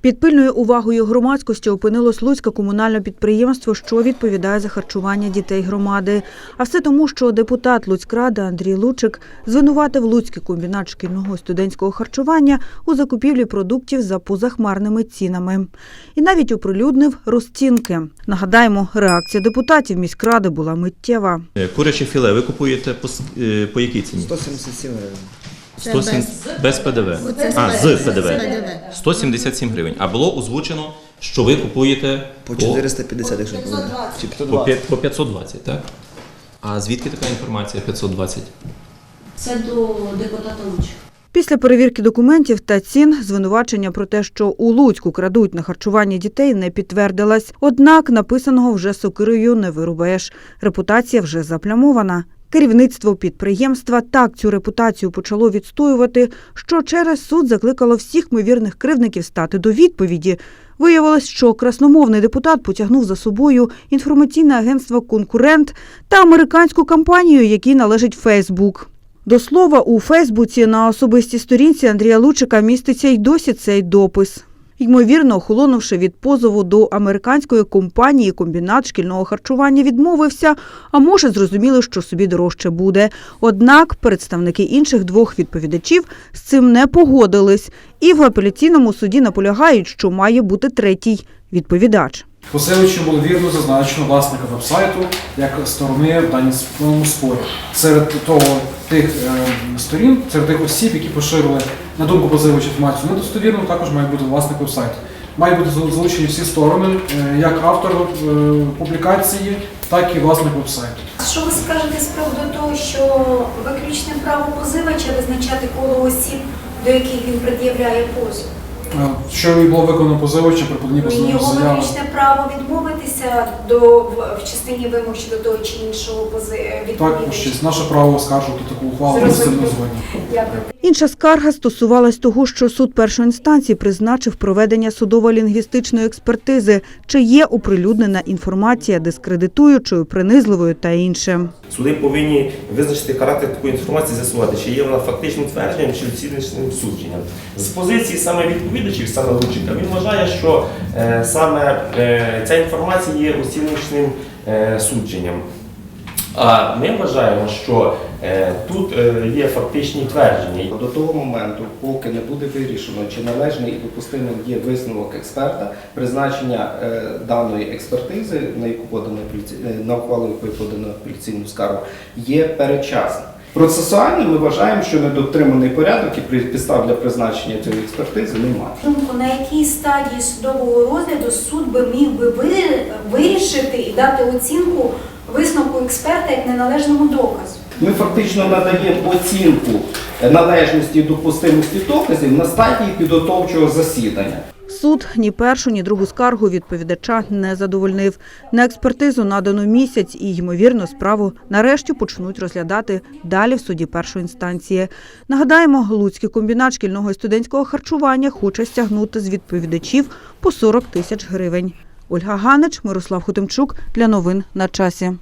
Під пильною увагою громадськості опинилось Луцьке комунальне підприємство, що відповідає за харчування дітей громади. А все тому, що депутат Луцькради Андрій Лучик звинуватив Луцький комбінат шкільного студентського харчування у закупівлі продуктів за позахмарними цінами. І навіть оприлюднив розцінки. Нагадаємо, реакція депутатів міськради була миттєва. Куряче філе ви купуєте по, е, по якій ціні? 177 гривень. 107 без ПДВ. Оце А, з без ПДВ. ПДВ. 177 гривень. А було озвучено, що ви купуєте По 450, якщо. Чи по, 520. п'ять- по 520, так? А звідки така інформація 520? Це до депутата Лучка. Після перевірки документів та цін звинувачення про те, що у Луцьку крадуть на харчування дітей, не підтвердилось. Однак написаного вже сокирою не вирубаєш. Репутація вже заплямована. Керівництво підприємства так цю репутацію почало відстоювати, що через суд закликало всіх ймовірних кривдників стати до відповіді. Виявилось, що красномовний депутат потягнув за собою інформаційне агентство Конкурент та американську компанію, якій належить Фейсбук. До слова, у Фейсбуці на особистій сторінці Андрія Лучика міститься й досі цей допис. Ймовірно, охолонувши від позову до американської компанії, комбінат шкільного харчування відмовився, а може, зрозуміли, що собі дорожче буде. Однак представники інших двох відповідачів з цим не погодились і в апеляційному суді наполягають, що має бути третій відповідач. Посиличу було вірно зазначено власника вебсайту як сторони в даному спорі. Серед того тих е, сторін, серед тих осіб, які поширили на думку позивачів інформацію недостовірну, також має бути власник вебсайту. Мають бути зал- залучені всі сторони, е, як автор е, публікації, так і власник вебсайту. Що ви скажете з приводу того, що виключне право позивача визначати коло осіб, до яких він пред'являє позов? Е, Що було виконано позивачем при поданні Його заяви. виключне право відмовитися до в, частині вимог щодо того чи іншого пози Так, щось наше право оскаржувати таку ухвалу Зрозуміло. Дякую. Інша скарга стосувалась того, що суд першої інстанції призначив проведення судово-лінгвістичної експертизи, чи є оприлюднена інформація дискредитуючою, принизливою та інше. Суди повинні визначити характер такої інформації, з'ясувати, чи є вона фактичним твердженням чи оціночним судженням. З позиції саме відповідачів, саме Лучика, він вважає, що е, саме е, ця інформація є оціночним е, судженням. А ми вважаємо, що е, тут е, є фактичні твердження. До того моменту, поки не буде вирішено, чи належний і допустимим є висновок експерта, призначення е, даної експертизи, на яку подано е, на ухвалу якої подано апеляційну скаргу, є передчасним. Процесуально ми вважаємо, що недотриманий порядок і підстав для призначення цієї експертизи немає. На якій стадії судового розгляду суд би міг би вирішити і дати оцінку висновку експерта як неналежному доказу? Ми фактично надаємо оцінку належності і допустимості доказів на стадії підготовчого засідання. Суд ні першу, ні другу скаргу відповідача не задовольнив. На експертизу надано місяць і, ймовірно, справу нарешті почнуть розглядати далі в суді першої інстанції. Нагадаємо, Луцький комбінат шкільного і студентського харчування хоче стягнути з відповідачів по 40 тисяч гривень. Ольга Ганич, Мирослав Хотимчук для новин на часі.